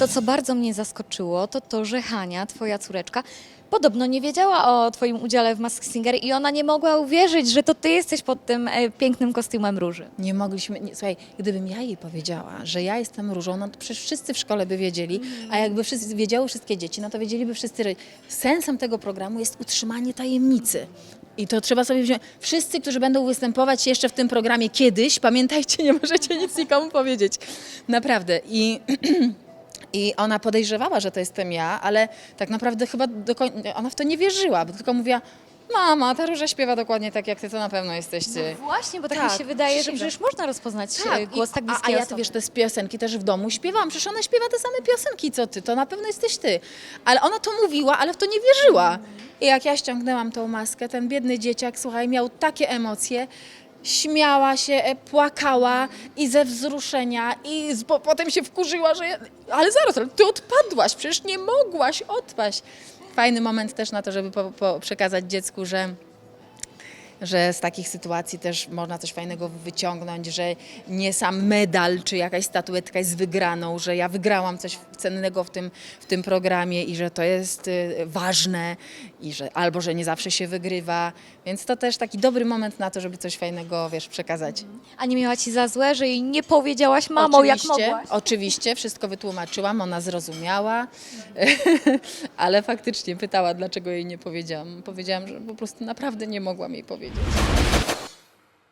To, co bardzo mnie zaskoczyło, to to, że Hania, twoja córeczka, podobno nie wiedziała o twoim udziale w Mask Singer i ona nie mogła uwierzyć, że to ty jesteś pod tym e, pięknym kostiumem róży. Nie mogliśmy, nie, słuchaj, gdybym ja jej powiedziała, że ja jestem różą, no to przecież wszyscy w szkole by wiedzieli, a jakby wszyscy wiedziały wszystkie dzieci, no to wiedzieliby wszyscy. Sensem tego programu jest utrzymanie tajemnicy. I to trzeba sobie wziąć. Wszyscy, którzy będą występować jeszcze w tym programie kiedyś, pamiętajcie, nie możecie nic nikomu powiedzieć. Naprawdę. I I ona podejrzewała, że to jestem ja, ale tak naprawdę chyba ona w to nie wierzyła, bo tylko mówiła, mama, ta róża śpiewa dokładnie tak jak ty, to na pewno jesteś ty. Właśnie, bo tak, Tak, mi się wydaje, że przecież można rozpoznać e, Tak, głos i- tak a, bliskiej a ja, osoby. wiesz, te piosenki też w domu śpiewałam, przecież ona śpiewa te same piosenki, co ty, to na pewno jesteś ty. Ale ona to mówiła, ale w to nie wierzyła. I jak ja ściągnęłam tą maskę, ten biedny dzieciak, słuchaj, miał takie emocje, śmiała się, e, płakała i ze wzruszenia i z, po, potem się wkurzyła, że ale zaraz, ty odpadłaś, przecież nie mogłaś odpaść. Fajny moment też na to, żeby po, po przekazać dziecku, że że z takich sytuacji też można coś fajnego wyciągnąć, że nie sam medal czy jakaś statuetka jest wygraną, że ja wygrałam coś cennego w tym, w tym programie i że to jest y, ważne i że albo że nie zawsze się wygrywa, więc to też taki dobry moment na to, żeby coś fajnego, wiesz, przekazać. A nie miała ci za złe, że jej nie powiedziałaś mamo, jak Oczywiście, mogłaś? Oczywiście, wszystko wytłumaczyłam, ona zrozumiała, ale faktycznie pytała, dlaczego jej nie powiedziałam. Powiedziałam, że po prostu naprawdę nie mogłam jej powiedzieć. edeceğiz.